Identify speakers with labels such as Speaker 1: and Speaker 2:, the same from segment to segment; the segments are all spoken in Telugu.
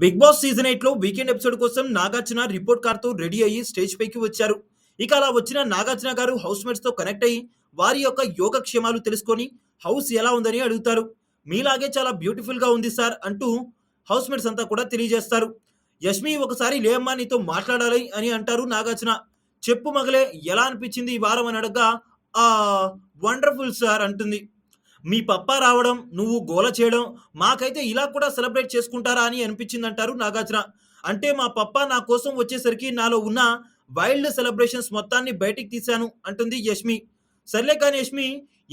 Speaker 1: బిగ్ బాస్ సీజన్ ఎయిట్లో వీకెండ్ ఎపిసోడ్ కోసం నాగార్జున రిపోర్ట్ కార్డ్తో రెడీ అయ్యి స్టేజ్ పైకి వచ్చారు. ఇక అలా వచ్చిన నాగార్జున గారు హౌస్ మేట్స్తో కనెక్ట్ అయ్యి వారి యొక్క యోగక్షేమాలు తెలుసుకొని హౌస్ ఎలా ఉందని అడుగుతారు. మీలాగే చాలా బ్యూటిఫుల్గా ఉంది సార్ అంటూ హౌస్ మేట్స్ అంతా కూడా తెలియజేస్తారు. యష్మి ఒకసారి లేమ్మా నీతో మాట్లాడాలి అని అంటారు నాగార్జున. చెప్పు మగలే ఎలా అనిపించింది ఈ వారం అని అడగగా వండర్ఫుల్ సార్ అంటుంది. మీ పప్ప రావడం నువ్వు గోల చేయడం మాకైతే ఇలా కూడా సెలబ్రేట్ చేసుకుంటారా అని అనిపించింది అంటారు నాగార్జున. అంటే మా పప్ప నా కోసం వచ్చేసరికి నాలో ఉన్న వైల్డ్ సెలబ్రేషన్స్ మొత్తాన్ని బయటికి తీశాను అంటుంది యష్మి. సర్లే కానీ యష్మి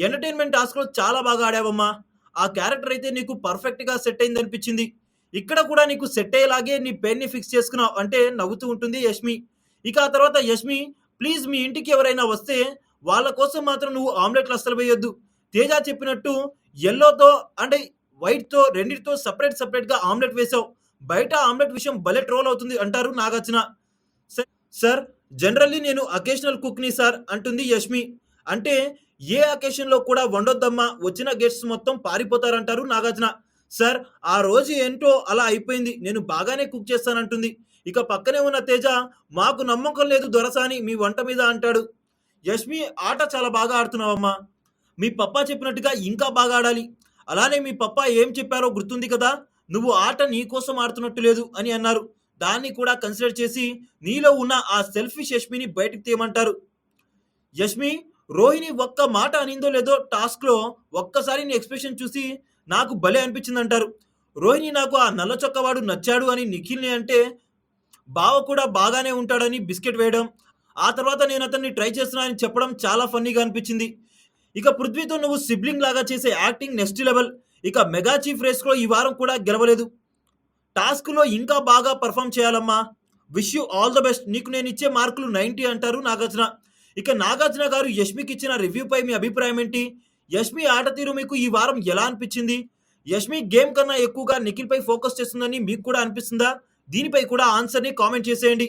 Speaker 1: ఎంటర్టైన్మెంట్ టాస్క్లో చాలా బాగా ఆడావమ్మా. ఆ క్యారెక్టర్ అయితే నీకు పర్ఫెక్ట్గా సెట్ అయింది అనిపించింది. ఇక్కడ కూడా నీకు సెట్ అయ్యేలాగే నీ పేరుని ఫిక్స్ చేసుకున్నావు అంటే నవ్వుతూ ఉంటుంది యష్మి. ఇక ఆ తర్వాత యష్మి ప్లీజ్ మీ ఇంటికి ఎవరైనా వస్తే వాళ్ళ కోసం మాత్రం నువ్వు ఆమ్లెట్లు అస్సలు వేయొద్దు. తేజ చెప్పినట్టు ఎల్లోతో అంటే వైట్తో రెండింటితో సపరేట్ సపరేట్గా ఆమ్లెట్ వేసావు. బయట ఆమ్లెట్ విషయం భలే ట్రోల్ అవుతుంది అంటారు నాగార్జున. "స- సార్ జనరల్లీ నేను అకేషనల్ కుక్ని సార్ అంటుంది యష్మి. అంటే ఏ అకేషన్లో కూడా వండొద్దమ్మా వచ్చిన గెస్ట్స్ మొత్తం పారిపోతారంటారు నాగార్జున. సార్ ఆ రోజు ఏంటో అలా అయిపోయింది. నేను బాగానే కుక్ చేస్తానంటుంది. ఇక పక్కనే ఉన్న తేజ మాకు నమ్మకం లేదు దొరసాని మీ వంట మీద అంటాడు. యష్మి ఆట చాలా బాగా ఆడుతున్నావమ్మా. మీ పప్పా చెప్పినట్టుగా ఇంకా బాగా ఆడాలి. అలానే మీ పప్పా ఏం చెప్పారో గుర్తుంది కదా? నువ్వు ఆట నీ కోసం ఆడుతున్నట్టు లేదు అని అన్నారు. దాన్ని కూడా కన్సిడర్ చేసి నీలో ఉన్న ఆ సెల్ఫిష్ యష్మిని బయటకు తీయమంటారు. యష్మి రోహిణి ఒక్క మాట అనిందో లేదో టాస్క్లో ఒక్కసారి నీ ఎక్స్ప్రెషన్ చూసి నాకు భలే అనిపించింది అంటారు రోహిణి నాకు ఆ నల్ల చొక్కవాడు నచ్చాడు అని నిఖిల్ని అంటే బావ కూడా బాగానే ఉంటాడని బిస్కెట్ వేయడం ఆ తర్వాత నేను అతన్ని ట్రై చేస్తున్నా అని చెప్పడం చాలా ఫన్నీగా అనిపించింది. ఇక పృథ్వీతో నువ్వు సిబ్లింగ్ లాగా చేసే యాక్టింగ్ నెక్స్ట్ లెవెల్ ఇక మెగా చీఫ్ రేస్లో ఈ వారం కూడా గెలవలేదు. టాస్క్లో ఇంకా బాగా పర్ఫామ్ చేయాలమ్మా. Wish you all the best నీకు నేను ఇచ్చే మార్కులు నైంటీ అంటారు నాగార్జున. ఇక నాగార్జున గారు యష్మికి ఇచ్చిన రివ్యూపై మీ అభిప్రాయం ఏంటి? యష్మి ఆట తీరు మీకు ఈ వారం ఎలా అనిపించింది? యష్మి గేమ్ కన్నా ఎక్కువగా నిఖిల్పై ఫోకస్ చేస్తుందని మీకు కూడా అనిపిస్తుందా? దీనిపై కూడా ఆన్సర్ని కామెంట్ చేసేయండి.